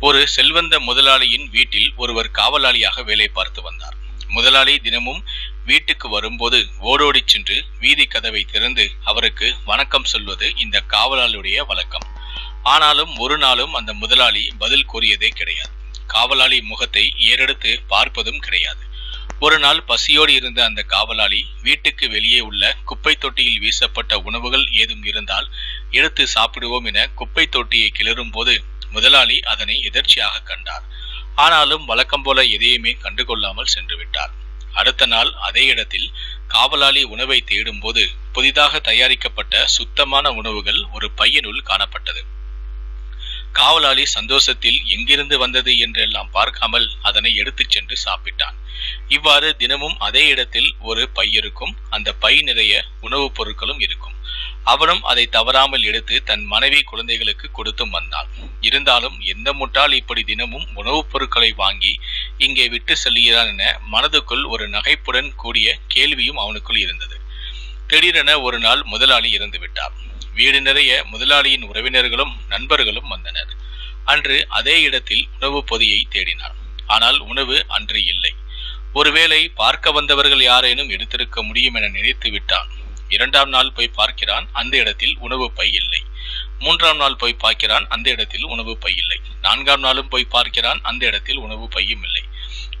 ஒரு செல்வந்த முதலாளியின் வீட்டில் ஒருவர் காவலாளியாக வேலை பார்த்து வந்தார். முதலாளி தினமும் வீட்டுக்கு வரும்போது ஓடோடி சென்று வீதி கதவை திறந்து அவருக்கு வணக்கம் சொல்வது இந்த காவலாளியுடைய வழக்கம். ஆனாலும் ஒரு நாளும் அந்த முதலாளி பதில் கூறியதே கிடையாது. காவலாளி முகத்தை ஏறெடுத்து பார்ப்பதும் கிடையாது. ஒரு நாள் பசியோடு இருந்த அந்த காவலாளி வீட்டுக்கு வெளியே உள்ள குப்பை தொட்டியில் வீசப்பட்ட உணவுகள் ஏதும் இருந்தால் எடுத்து சாப்பிடுவோம் என குப்பை தொட்டியை கிளறும் போது முதலாளி அதனை எதிர்ச்சியாக கண்டார். ஆனாலும் வழக்கம் போல எதையுமே கண்டுகொள்ளாமல் சென்று விட்டார் அடுத்த நாள் அதே இடத்தில் காவலாளி உணவை தேடும்போது புதிதாக தயாரிக்கப்பட்ட சுத்தமான உணவுகள் ஒரு பையனுள் காணப்பட்டது. காவலாளி சந்தோஷத்தில் எங்கிருந்து வந்தது? என்றெல்லாம் பார்க்காமல் அதனை எடுத்துச் சென்று சாப்பிட்டான். இவ்வாறு தினமும் அதே இடத்தில் ஒரு பை இருக்கும். அந்த பை நிறைய உணவுப் பொருட்களும் இருக்கும். அவனும் அதை தவறாமல் எடுத்து தன் மனைவி குழந்தைகளுக்கு கொடுத்தும் வந்தான். இருந்தாலும் எந்த முட்டாள் இப்படி தினமும் உணவுப் பொருட்களை வாங்கி இங்கே விட்டு செல்கிறான் என மனதுக்குள் ஒரு நகைப்புடன் கூடிய கேள்வியும் அவனுக்குள் இருந்தது. திடீரென ஒரு நாள் முதலாளி இறந்து விட்டார். வீடு நிறைய முதலாளியின் உறவினர்களும் நண்பர்களும் வந்தனர். அன்று அதே இடத்தில் உணவு பொதியை தேடினார். ஆனால் உணவு அன்று இல்லை. ஒருவேளை பார்க்க வந்தவர்கள் யாரேனும் எடுத்திருக்க முடியும் என நினைத்து விட்டான். இரண்டாம் நாள் போய் பார்க்கிறான். அந்த இடத்தில் உணவு பை இல்லை. மூன்றாம் நாள் போய் பார்க்கிறான் அந்த இடத்தில் உணவு பை இல்லை. நான்காம் நாளும் போய் பார்க்கிறான் அந்த இடத்தில் உணவு பையும் இல்லை.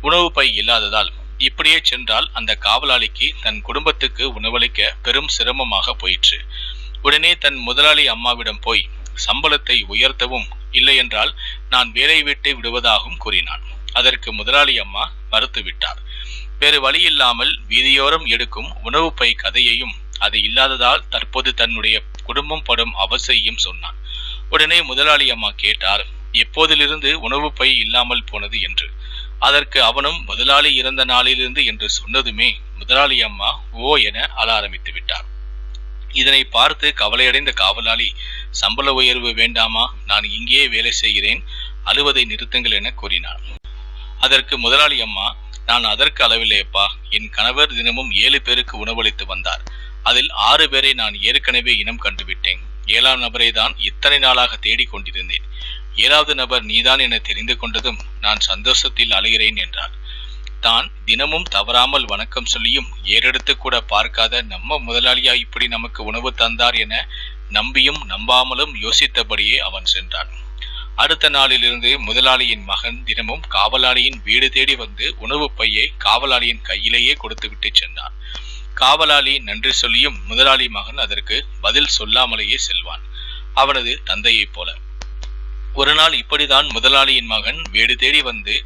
உணவு பை இல்லாததால் இப்படியே சென்றால் அந்த காவலாளிக்கு தன் குடும்பத்துக்கு உணவளிக்க பெரும் சிரமமாக போயிற்று. உடனே தன் முதலாளி அம்மாவிடம் போய் சம்பளத்தை உயர்த்தவும் இல்லையென்றால் நான் வேலை விட்டு விடுவதாகவும் கூறினான். அதற்கு முதலாளி அம்மா மறுத்து விட்டார். வேறு வழி இல்லாமல் வீதியோரம் எடுக்கும் உணவு பை கதையையும் அது இல்லாததால் தற்போது தன்னுடைய குடும்பம் படும் அவசையும் சொன்னான். உடனே முதலாளி அம்மா கேட்டார் எப்போதிலிருந்து உணவு பை இல்லாமல் போனது என்று? அதற்கு அவனும் முதலாளி இறந்த நாளிலிருந்து என்று சொன்னதுமே முதலாளி அம்மா ஓ என அழ ஆரம்பித்து விட்டார். இதனை பார்த்து கவலையடைந்த காவலாளி சம்பள உயர்வு வேண்டாமா? நான் இங்கேயே வேலை செய்கிறேன். அழுவதை நிறுத்துங்கள் என கூறினார் அதற்கு முதலாளி அம்மா நான் அதற்கு அளவில்லையப்பா. என் கணவர் தினமும் ஏழு பேருக்கு உணவளித்து வந்தார். அதில் ஆறு பேரை நான் ஏற்கனவே இனம் கண்டுவிட்டேன். ஏழாம் நபரை தான் இத்தனை நாளாக தேடிக் கொண்டிருந்தேன். ஏழாவது நபர் நீதான் என தெரிந்து கொண்டதும் நான் சந்தோஷத்தில் அழுகிறேன் என்றார். தான் தினமும் தவறாமல் வணக்கம் சொல்லியும் ஏறெடுத்து கூட பார்க்காத நம்ம முதலாளியா இப்படி நமக்கு உணவு தந்தார் என நம்பியும் நம்பாமலும் யோசித்தபடியே அவன் சென்றான். அடுத்த நாளிலிருந்து முதலாளியின் மகன் தினமும் காவலாளியின் வீடு தேடி வந்து உணவு பையை காவலாளியின் கையிலேயே கொடுத்துவிட்டு சென்றான். காவலாளி நன்றி சொல்லியும் முதலாளி மகன் அதற்கு பதில் சொல்லாமலேயே செல்வான். அவனது தந்தையைப் போல. ஒரு நாள் இப்படிதான் முதலாளியின் மகன் வீடு தேடி வந்து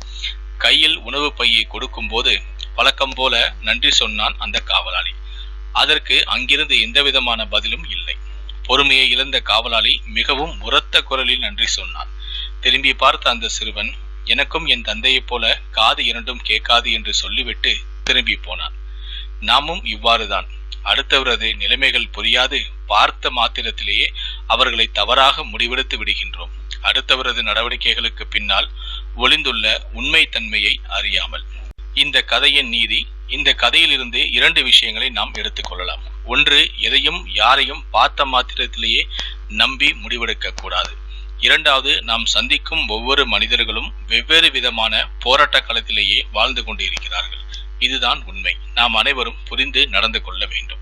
கையில் உணவு பையை கொடுக்கும்போது வழக்கம் போல நன்றி சொன்னான் அந்த காவலாளி. அதற்கு அங்கிருந்து எந்தவிதமான பதிலும் இல்லை. பொறுமையை இழந்த காவலாளி மிகவும் உரத்த குரலில் நன்றி சொன்னான். திரும்பி பார்த்த அந்த சிறுவன் எனக்கும் என் தந்தையைப் போல காது இரண்டும் கேட்காது என்று சொல்லிவிட்டு திரும்பி போனான். நாமும் இவ்வாறுதான். அடுத்தவரது நிலைமைகள் புரியாது பார்த்த மாத்திரத்திலேயே அவர்களை தவறாக முடிவெடுத்து விடுகின்றோம். அடுத்தவரது நடவடிக்கைகளுக்கு பின்னால் ஒளிந்துள்ள உண்மை தன்மையை அறியாமல். இந்த கதையின் நீதி இந்த கதையிலிருந்து இரண்டு விஷயங்களை நாம் எடுத்துக்கொள்ளலாம் ஒன்று எதையும் யாரையும் பார்த்த மாத்திரத்திலேயே நம்பி முடிவெடுக்க கூடாது. இரண்டாவது நாம் சந்திக்கும் ஒவ்வொரு மனிதர்களும் வெவ்வேறு விதமான போராட்ட களத்திலேயே வாழ்ந்து கொண்டு இருக்கிறார்கள் இதுதான் உண்மை. நாம் அனைவரும் புரிந்து நடந்து கொள்ள வேண்டும்.